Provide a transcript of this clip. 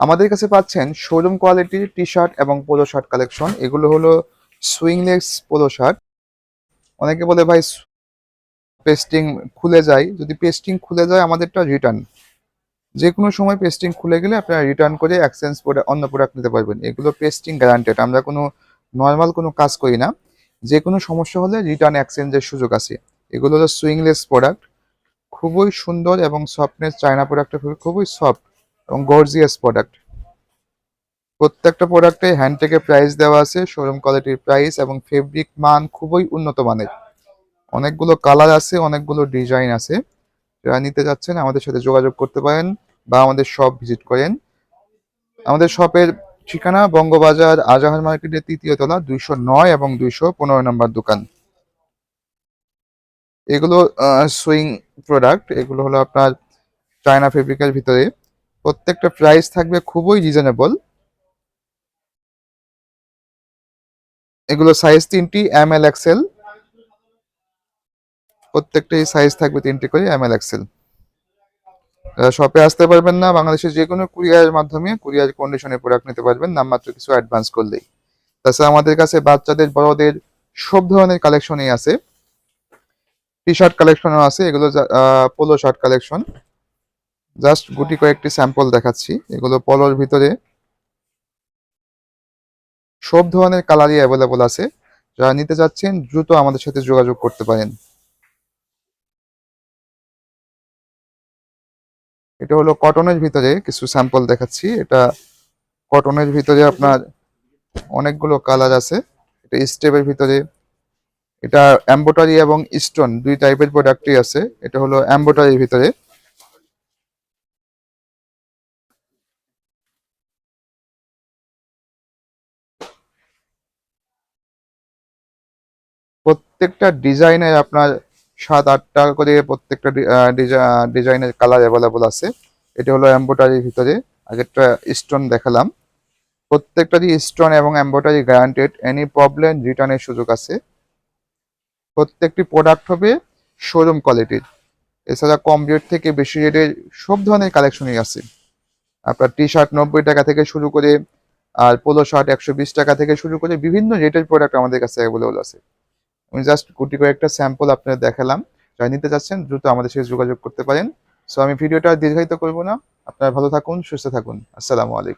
আমাদের কাছে পাচ্ছেন শোরুম কোয়ালিটির টি শার্ট এবং পোলো শার্ট কালেকশন এগুলো হলো সুইংলেস পোলো শার্ট অনেকে বলে, ভাই পেস্টিং খুলে যায়। যদি পেস্টিং খুলে যায়, আমাদেরটা রিটার্ন যে কোনো সময় পেস্টিং খুলে গেলে আপনারা রিটার্ন করে এক্সচেঞ্জ করে অন্য প্রোডাক্ট নিতে পারবেন। এগুলো পেস্টিং গ্যারান্টেড আমরা কোনো নর্মাল কোনো কাজ করি না। যে কোনো সমস্যা হলে রিটার্ন এক্সচেঞ্জের সুযোগ আছে। এগুলো হলো সুইংলেস প্রোডাক্ট খুবই সুন্দর এবং সফটনেস চায়না প্রোডাক্টটা খুবই সফট এবং গর্জিয়াস প্রোডাক্ট প্রত্যেকটা প্রোডাক্টে হ্যান্ড থেকে প্রাইস দেওয়া আছে শোরুম কোয়ালিটির প্রাইস এবং ফেব্রিক মান খুবই উন্নত মানের। অনেকগুলো কালার আছে, অনেকগুলো ডিজাইন আছে। যারা নিতে যাচ্ছেন আমাদের সাথে যোগাযোগ করতে পারেন বা আমাদের শপ ভিজিট করেন। আমাদের শপের ঠিকানা বঙ্গবাজার আজাহার মার্কেটের তৃতীয় তলা দুইশো নয় এবং দুইশো পনেরো নম্বর দোকান। এগুলো সুইং প্রোডাক্ট এগুলো হলো আপনার চায়না ফেব্রিকের ভিতরে। প্রত্যেকটা প্রাইস থাকবে খুবই রিজনেবল এগুলো সাইজ তিনটি এম এল এক্সেল প্রত্যেকটাই সাইজ থাকবে তিনটি করে এম এল এক্সেল শপে আসতে পারবেন না, বাংলাদেশের যে কোনো কুরিয়ারের মাধ্যমে কুরিয়ার কন্ডিশনে প্রোডাক্ট নিতে পারবেন, নামমাত্র কিছু অ্যাডভান্স করলেই। তাছাড়া আমাদের কাছে বাচ্চাদের, বড়দের সব ধরনের কালেকশনই আছে। টি শার্ট কালেকশনও আছে, এগুলো পোলো শার্ট কালেকশন জাস্ট গুটি কয়েকটি স্যাম্পল দেখাচ্ছি। এগুলো পলোর ভিতরে সব ধরনের কালারই অ্যাভেলেবল আছে। যারা নিতে চাচ্ছেন, দ্রুত আমাদের সাথে যোগাযোগ করতে পারেন। এটা হলো কটনের ভিতরে কিছু স্যাম্পল দেখাচ্ছি। এটা কটনের ভিতরে আপনার অনেকগুলো কালার আছে। এটা স্টেপের ভিতরে। এটা এম্বোটারি এবং স্টোন দুই টাইপের প্রোডাক্টই আছে। এটা হলো এম্বোটারির ভিতরে। প্রত্যেকটা ডিজাইনের আপনার সাত, আটটা করে প্রত্যেকটা ডিজাইনের কালার অ্যাভেলেবল আছে। এটা হলো এম্বোটারির ভিতরে। আগেরটা স্টোন দেখালাম। প্রত্যেকটারই স্টোন এবং এম্বোটারি গ্যারান্টেড এনি প্রবলেম রিটার্নের সুযোগ আছে। প্রত্যেকটি প্রোডাক্ট হবে শোরুম কোয়ালিটির এছাড়া কম রেট থেকে বেশি রেটের সব ধরনের কালেকশনই আছে। আপনার টি শার্ট নব্বই টাকা থেকে শুরু করে, আর পোলো শার্ট একশো বিশ টাকা থেকে শুরু করে বিভিন্ন রেটের প্রোডাক্ট আমাদের কাছে অ্যাভেলেবল আছে। আমি জাস্ট গুটি কয়েকটা স্যাম্পল আপনাদের দেখালাম। যারা নিতে চাচ্ছেন, দ্রুত আমাদের সাথে যোগাযোগ করতে পারেন। সো আমি ভিডিওটা দীর্ঘায়িত করব না। আপনারা ভালো থাকুন, সুস্থ থাকুন। আসসালামু আলাইকুম।